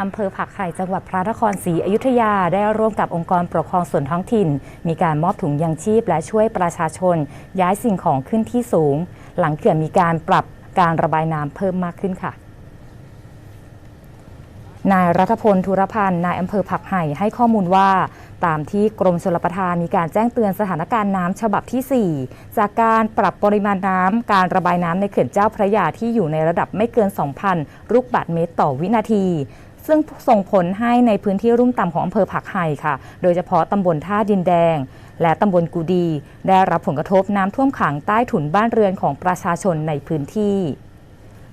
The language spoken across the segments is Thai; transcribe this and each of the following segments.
อำเภอผักไห่จังหวัดพระนครศรีอยุธยาได้ร่วมกับองค์กรปกครองส่วนท้องถิ่น มีการมอบถุงยังชีพและช่วยประชาชน ย้ายสิ่งของขึ้นที่สูง หลังเขื่อนมีการปรับการระบายน้ำเพิ่มมากขึ้นค่ะนายรัฐพลธุรพันธ์นายอำเภอผักไห่ให้ข้อมูลว่า ตามที่กรมชลประทานมีการแจ้งเตือนสถานการณ์น้ำฉบับที่ 4 จากการปรับปริมาณน้ำการระบายน้ำในเขื่อนเจ้าพระยาที่อยู่ในระดับไม่เกิน 2,000 ลูกบาศก์เมตรต่อวินาที ซึ่งส่งผลให้ในพื้นที่รุ่มต่ำของอำเภอผักไห่ค่ะ โดยเฉพาะตำบลท่าดินแดง และตำบลกูดี ได้รับผลกระทบน้ำท่วมขังใต้ถุนบ้านเรือนของประชาชนในพื้นที่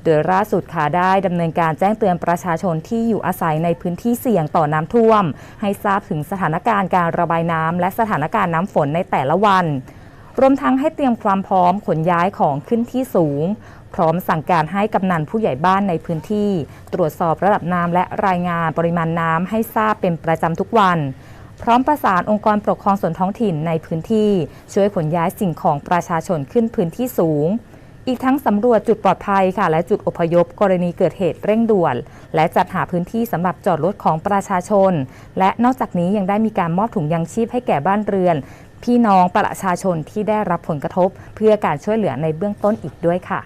โดยล่าสุดค่ะได้ดำเนินการแจ้งเตือนประชาชนที่อยู่อาศัยในพื้นที่เสี่ยงต่อน้ำท่วม ให้ทราบถึงสถานการณ์การระบายน้ำและสถานการณ์น้ำฝนในแต่ละวัน รวมทั้งให้เตรียมความพร้อมขนย้ายของขึ้นที่สูง พร้อมสั่งการให้กำนันผู้ใหญ่บ้านในพื้นที่ ตรวจสอบระดับน้ำและรายงานปริมาณน้ำให้ทราบเป็นประจำทุกวัน พร้อมประสานองค์กรปกครองส่วนท้องถิ่นในพื้นที่ ช่วยขนย้ายสิ่งของประชาชนขึ้นพื้นที่สูงอีกทั้งสำรวจจุดปลอดภัยค่ะ และจุดอพยพ กรณีเกิดเหตุเร่งด่วน และจัดหาพื้นที่สำหรับจอดรถของประชาชน และนอกจากนี้ยังได้มีการมอบถุงยังชีพให้แก่บ้านเรือน พี่น้องประชาชนที่ได้รับผลกระทบ เพื่อการช่วยเหลือในเบื้องต้นอีกด้วยค่ะ